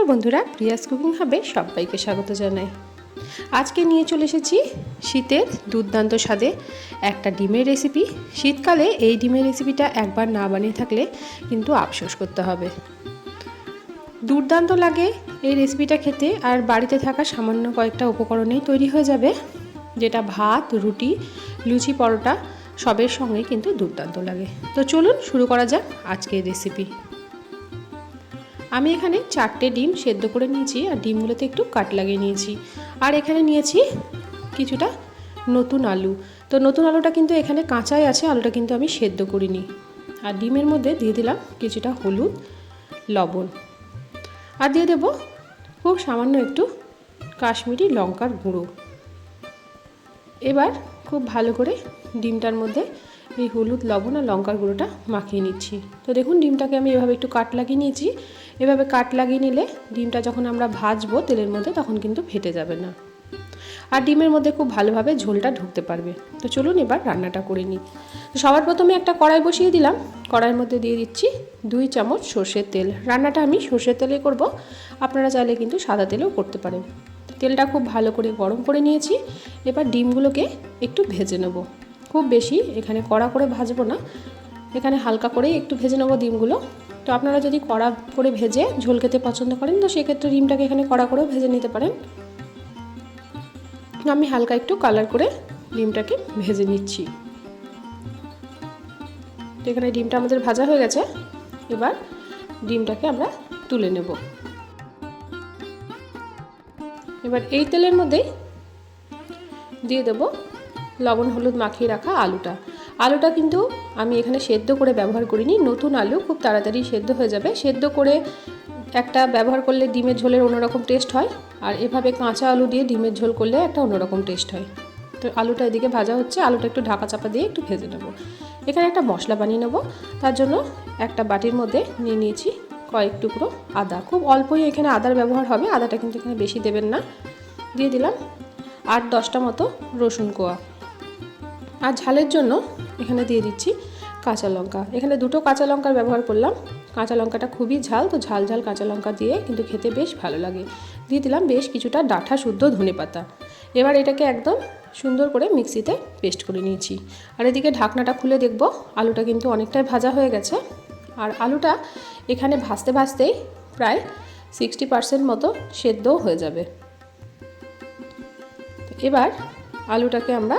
নমস্কার বন্ধুরা Prius cooking হাবে সবাইকে স্বাগত জানাই। আজকে নিয়ে চলে এসেছি শীতের দুর্দান্ত স্বাদে একটা ডিমের রেসিপি শীতকালে এই ডিমের রেসিপিটা একবার না বানিয়ে থাকলে কিন্তু আফসোস করতে হবে। দুর্দান্ত লাগে এই রেসিপিটা খেতে আর বাড়িতে থাকা সামান্য কয়েকটা উপকরণেই তৈরি হয়ে যাবে, যেটা ভাত, রুটি, লুচি, পরোটা, সবের সঙ্গে কিন্তু দুর্দান্ত লাগে। তো চলুন শুরু করা যাক আজকের রেসিপি আমি এখানে চারটে ডিম সেদ্ধ করে নিয়েছি, আর ডিমগুলোতে একটু কাট লাগিয়ে নিয়েছি। আর এখানে নিয়েছি কিছুটা নতুন আলু। তো নতুন আলুটা কিন্তু এখানে কাঁচাই আছে, আলুটা কিন্তু আমি সেদ্ধ করিনি। আর ডিমের মধ্যে দিয়ে দিলাম কিছুটা হলুদ, লবণ। আর দিয়ে দেবো খুব সামান্য একটু কাশ্মীরি লঙ্কার গুঁড়ো। এবার খুব ভালো করে ডিমটার মধ্যে এই হলুদ, লবণ আর লঙ্কার গুঁড়োটা মাখিয়ে নিচ্ছি। তো দেখুন, ডিমটাকে আমি এভাবে একটু কাট লাগিয়ে নিয়েছি। এভাবে কাট লাগিয়ে নিলে ডিমটা যখন আমরা ভাজবো তেলের মধ্যে, তখন কিন্তু ফেটে যাবে না। আর ডিমের মধ্যে খুব ভালোভাবে ঝোলটা ঢুকতে পারবে। তো চলুন এবার রান্নাটা করে নিই। তো সবার প্রথমে একটা কড়াই বসিয়ে দিলাম। কড়াইয়ের মধ্যে দিয়ে দিচ্ছি দুই চামচ সর্ষের তেল। রান্নাটা আমি সর্ষের তেলে করব। আপনারা চাইলে কিন্তু সাদা তেলেও করতে পারেন। তেলটা খুব ভালো করে গরম করে নিয়েছি। এবার ডিমগুলোকে একটু ভেজে নেব। খুব বেশি, এখানে কড়া করে ভাজবো না। এখানে হালকা করেই একটু ভেজে নেব ডিমগুলো। তো আপনারা যদি কড়া করে ভেজে ঝোল খেতে পছন্দ করেন, তো সেক্ষেত্রে ডিমটাকে এখানে কড়া করেও ভেজে নিতে পারেন। আমি হালকা একটু কালার করে ডিমটাকে ভেজে নিচ্ছি। তো এখানে ডিমটা আমাদের ভাজা হয়ে গেছে। এবার ডিমটাকে আমরা তুলে নেব। এবার এই তেলের মধ্যেই দিয়ে দেবো লবণ, হলুদ মাখিয়ে রাখা আলুটা। আলুটা কিন্তু আমি এখানে সেদ্ধ করে ব্যবহার করিনি। নতুন আলু, খুব তাড়াতাড়ি সেদ্ধ হয়ে যাবে। সেদ্ধ করে একটা ব্যবহার করলে ডিমের ঝোলের অন্যরকম টেস্ট হয়। আর এভাবে কাঁচা আলু দিয়ে ডিমের ঝোল করলে একটা অন্যরকম টেস্ট হয়। তো আলুটা এদিকে ভাজা হচ্ছে। আলুটা একটু ঢাকা চাপা দিয়ে একটু ভেজে নেব। এখানে একটা মশলা বানিয়ে নেব। তার জন্য একটা বাটির মধ্যে নিয়ে নিয়েছি কয়েক টুকরো আদা। খুব অল্পই এখানে আদার ব্যবহার হবে। আদাটা কিন্তু এখানে বেশি দেবেন না। দিয়ে দিলাম আট, দশটা মতো রসুন কোয়া। আর ঝালের জন্য এখানে দিয়ে দিচ্ছি কাঁচা লঙ্কা। এখানে দুটো কাঁচা লঙ্কার ব্যবহার করলাম। কাঁচা লঙ্কাটা খুবই ঝাল, তো ঝাল ঝাল কাঁচা লঙ্কা দিয়ে কিন্তু খেতে বেশ ভালো লাগে। দিয়ে দিলাম বেশ কিছুটা ডাঁটা শুদ্ধ ধনে পাতা। এবার এটাকে একদম সুন্দর করে মিক্সিতে পেস্ট করে নিয়েছি। আর এদিকে ঢাকনাটা খুলে দেখব, আলুটা কিন্তু অনেকটাই ভাজা হয়ে গেছে। আর আলুটা এখানে ভাজতে ভাজতেই প্রায় সিক্সটি পার্সেন্ট মতো সেদ্ধও হয়ে যাবে। এবার আলুটাকে আমরা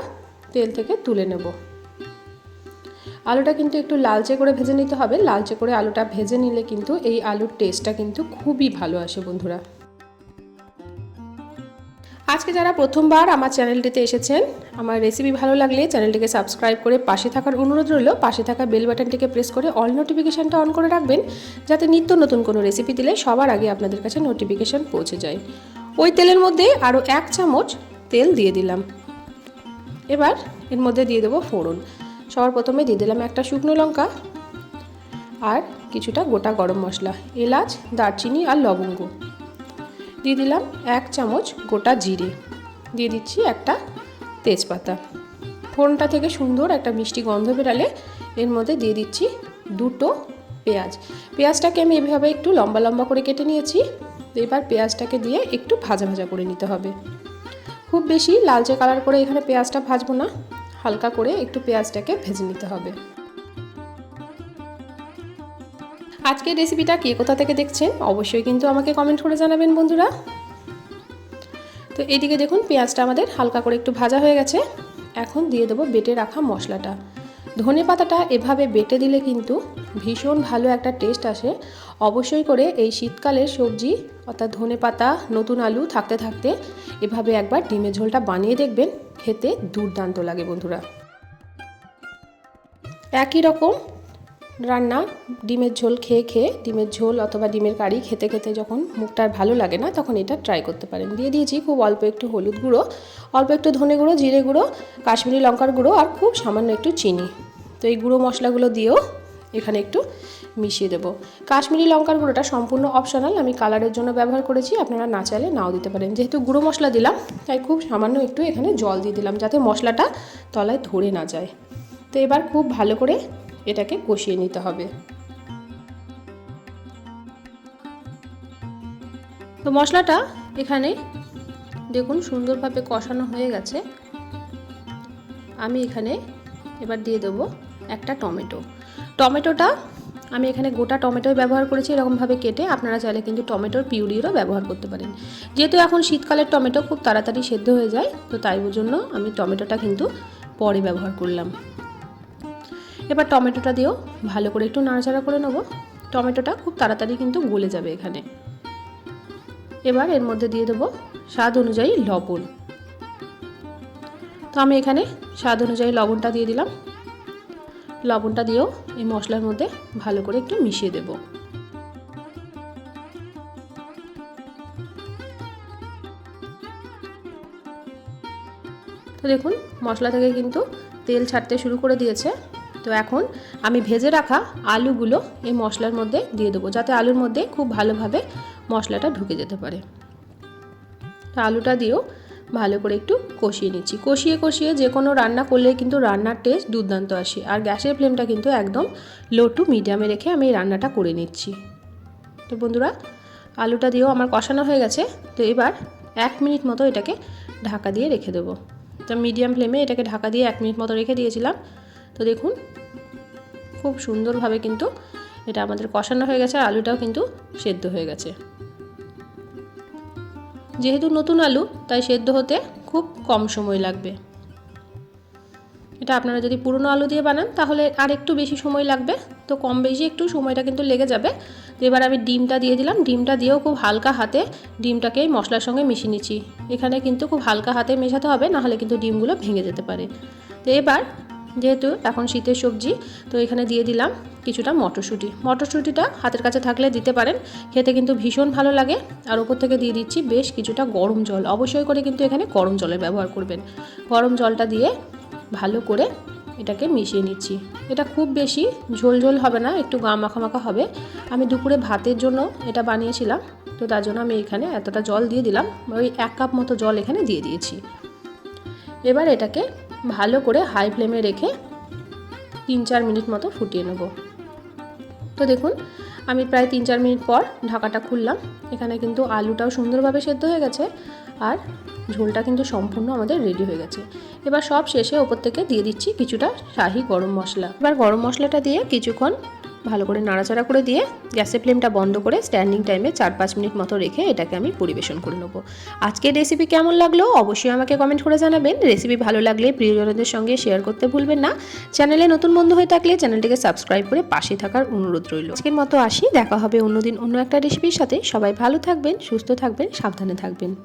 তেল থেকে তুলে নেব। আলুটা কিন্তু একটু লালচে করে ভেজে নিতে হবে। লালচে করে আলুটা ভেজে নিলে কিন্তু এই আলুর টেস্টটা কিন্তু খুবই ভালো আসে বন্ধুরা। আজকে যারা প্রথমবার আমার চ্যানেলটিতে এসেছেন, আমার রেসিপি ভালো লাগলে চ্যানেলটিকে সাবস্ক্রাইব করে পাশে থাকার অনুরোধ রইল। পাশে থাকা বেল বাটনটিকে প্রেস করে অল নোটিফিকেশানটা অন করে রাখবেন, যাতে নিত্য নতুন কোনো রেসিপি দিলে সবার আগে আপনাদের কাছে নোটিফিকেশান পৌঁছে যায়। ওই তেলের মধ্যে আরও এক চামচ তেল দিয়ে দিলাম। এবার এর মধ্যে দিয়ে দেবো ফোড়ন। সবার প্রথমে দিয়ে দিলাম একটা শুকনো লঙ্কা আর কিছুটা গোটা গরম মশলা, এলাচ, দারচিনি আর লবঙ্গ। দিয়ে দিলাম এক চামচ গোটা জিরে। দিয়ে দিচ্ছি একটা তেজপাতা। ফোড়নটা থেকে সুন্দর একটা মিষ্টি গন্ধ বেরালে এর মধ্যে দিয়ে দিচ্ছি দুটো পেঁয়াজ। পেঁয়াজটাকে আমি এভাবে একটু লম্বা লম্বা করে কেটে নিয়েছি। এবার পেঁয়াজটাকে দিয়ে একটু ভাজা ভাজা করে নিতে হবে। খুব বেশি লালচে কালার করে এখানে পেঁয়াজটা ভাজবো না। হালকা করে একটু পেঁয়াজটাকে ভেজে নিতে হবে। আজকের রেসিপিটা কে কোথা থেকে দেখছেন অবশ্যই কিন্তু আমাকে কমেন্ট করে জানাবেন বন্ধুরা। তো এদিকে দেখুন পেঁয়াজটা আমাদের হালকা করে একটু ভাজা হয়ে গেছে। এখন দিয়ে দেবো বেটে রাখা মশলাটা। ধনে পাতাটা এভাবে বেটে দিলে কিন্তু ভীষণ ভালো একটা টেস্ট আসে। অবশ্যই করে এই শীতকালের সবজি, অর্থাৎ ধনে পাতা, নতুন আলু থাকতে থাকতে এভাবে একবার ডিমের ঝোলটা বানিয়ে দেখবেন। খেতে দুর্দান্ত লাগে বন্ধুরা। একই রকম রান্না, ডিমের ঝোল খেয়ে খেয়ে, ডিমের ঝোল অথবা ডিমের কারি খেতে খেতে যখন মুখটার ভালো লাগে না, তখন এটা ট্রাই করতে পারেন। দিয়ে দিয়েছি খুব অল্প একটু হলুদ গুঁড়ো, অল্প একটু ধনে গুঁড়ো, জিরে গুঁড়ো, কাশ্মীরি লঙ্কার গুঁড়ো আর খুব সামান্য একটু চিনি। তো এই গুঁড়ো মশলাগুলো দিয়েও এখানে একটু মিশিয়ে দেবো। কাশ্মীরি লঙ্কার গুঁড়োটা সম্পূর্ণ অপশনাল আমি কালারের জন্য ব্যবহার করেছি, আপনারা না চাইলে নাও দিতে পারেন। যেহেতু গুঁড়ো মশলা দিলাম, তাই খুব সামান্য একটু এখানে জল দিয়ে দিলাম, যাতে মশলাটা তলায় ধরে না যায়। তো এবার খুব ভালো করে এটাকে কষিয়ে নিতে হবে। তো মশলাটা এখানে দেখুন সুন্দরভাবে কষানো হয়ে গেছে। আমি এখানে এবার দিয়ে দেবো একটা টমেটো। টমেটোটা, আমি এখানে গোটা টমেটোই ব্যবহার করেছি এরকমভাবে কেটে, আপনারা চাইলে কিন্তু টমেটোর পিউরিরও ব্যবহার করতে পারেন। যেহেতু এখন শীতকালের টমেটো খুব তাড়াতাড়ি সেদ্ধ হয়ে যায়, তো তাই জন্য আমি টমেটোটা কিন্তু পরে ব্যবহার করলাম। এবার টমেটোটা দিয়েও ভালো করে একটু নাড়াচাড়া করে নেব। টমেটোটা খুব তাড়াতাড়ি কিন্তু গলে যাবে এখানে। এবার এর মধ্যে দিয়ে দেবো স্বাদ অনুযায়ী লবণ। তো আমি এখানে স্বাদ অনুযায়ী লবণটা দিয়ে দিলাম। লবণটা দিয়েও এই মশলার মধ্যে ভালো করে একটু মিশিয়ে দেব। তো দেখুন, মশলা থেকে কিন্তু তেল ছাড়তে শুরু করে দিয়েছে। তো এখন আমি ভেজে রাখা আলুগুলো এই মশলার মধ্যে দিয়ে দেবো, যাতে আলুর মধ্যে খুব ভালোভাবে মশলাটা ঢুকে যেতে পারে। আলুটা দিয়েও ভালো করে একটু কষিয়ে নিচ্ছি। কষিয়ে কষিয়ে যে কোনো রান্না করলে কিন্তু রান্নার টেস্ট দুর্দান্ত আসে। আর গ্যাসের ফ্লেমটা কিন্তু একদম লো টু মিডিয়ামে রেখে আমি এই রান্নাটা করে নিচ্ছি। তো বন্ধুরা, আলুটা দিয়েও আমার কষানো হয়ে গেছে। তো এবার এক মিনিট মতো এটাকে ঢাকা দিয়ে রেখে দেবো। তো মিডিয়াম ফ্লেমে এটাকে ঢাকা দিয়ে এক মিনিট মতো রেখে দিয়েছিলাম। তো দেখুন, খুব সুন্দরভাবে কিন্তু এটা আমাদের কষানো হয়ে গেছে। আর আলুটাও কিন্তু সেদ্ধ হয়ে গেছে। যেহেতু নতুন আলু, তাই সেদ্ধ হতে খুব কম সময় লাগবে। এটা আপনারা যদি পুরনো আলু দিয়ে বানান, তাহলে আর একটু বেশি সময় লাগবে। তো কম বেশি একটু সময়টা কিন্তু লেগে যাবে। তো এবার আমি ডিমটা দিয়ে দিলাম। ডিমটা দিয়েও খুব হালকা হাতে ডিমটাকে মশলার সঙ্গে মিশিয়ে নিচ্ছি। এখানে কিন্তু খুব হালকা হাতে মেশাতে হবে, নাহলে কিন্তু ডিমগুলো ভেঙে যেতে পারে। তো এবার যেহেতু এখন শীতের সবজি, তো এখানে দিয়ে দিলাম কিছুটা মটরশুঁটি। মটরশুঁটিটা হাতের কাছে থাকলে দিতে পারেন, খেতে কিন্তু ভীষণ ভালো লাগে। আর ওপর থেকে দিয়ে দিচ্ছি বেশ কিছুটা গরম জল। অবশ্যই করে কিন্তু এখানে গরম জলের ব্যবহার করবেন। গরম জলটা দিয়ে ভালো করে এটাকে মিশিয়ে নিচ্ছি। এটা খুব বেশি ঝোল ঝোল হবে না, একটু গা মাখা হবে। আমি দুপুরে ভাতের জন্য এটা বানিয়েছিলাম, তো তার জন্য আমি এখানে এতটা জল দিয়ে দিলাম। ওই এক কাপ মতো জল এখানে দিয়ে দিয়েছি। এবার এটাকে ভালো করে হাই ফ্লেমে রেখে তিন চার মিনিট মতো ফুটিয়ে নেব। তো দেখুন, আমি প্রায় তিন চার মিনিট পর ঢাকাটা খুললাম। এখানে কিন্তু আলুটাও সুন্দরভাবে সেদ্ধ হয়ে গেছে আর ঝোলটা কিন্তু সম্পূর্ণ আমাদের রেডি হয়ে গেছে। এবার সব শেষে ওপর থেকে দিয়ে দিচ্ছি কিছুটা শাহি গরম মশলা। এবার গরম মশলাটা দিয়ে কিছুক্ষণ ভালো করে নাড়াচাড়া করে দিয়ে গ্যাসের ফ্লেমটা বন্ধ করে স্ট্যান্ডিং টাইমে চার পাঁচ মিনিট মতো রেখে এটাকে আমি পরিবেশন করে নেব। আজকের রেসিপি কেমন লাগল? অবশ্যই আমাকে কমেন্ট করে জানাবেন। রেসিপি ভালো লাগলে প্রিয়জনদের সঙ্গে শেয়ার করতে ভুলবেন না। চ্যানেলে নতুন বন্ধু হয়ে থাকলে চ্যানেলটিকে সাবস্ক্রাইব করে পাশে থাকার অনুরোধ রইল। আজকের মতো আসি। দেখা হবে অন্যদিন অন্য একটা রেসিপির সাথে। সবাই ভালো থাকবেন, সুস্থ থাকবেন, সাবধানে থাকবেন।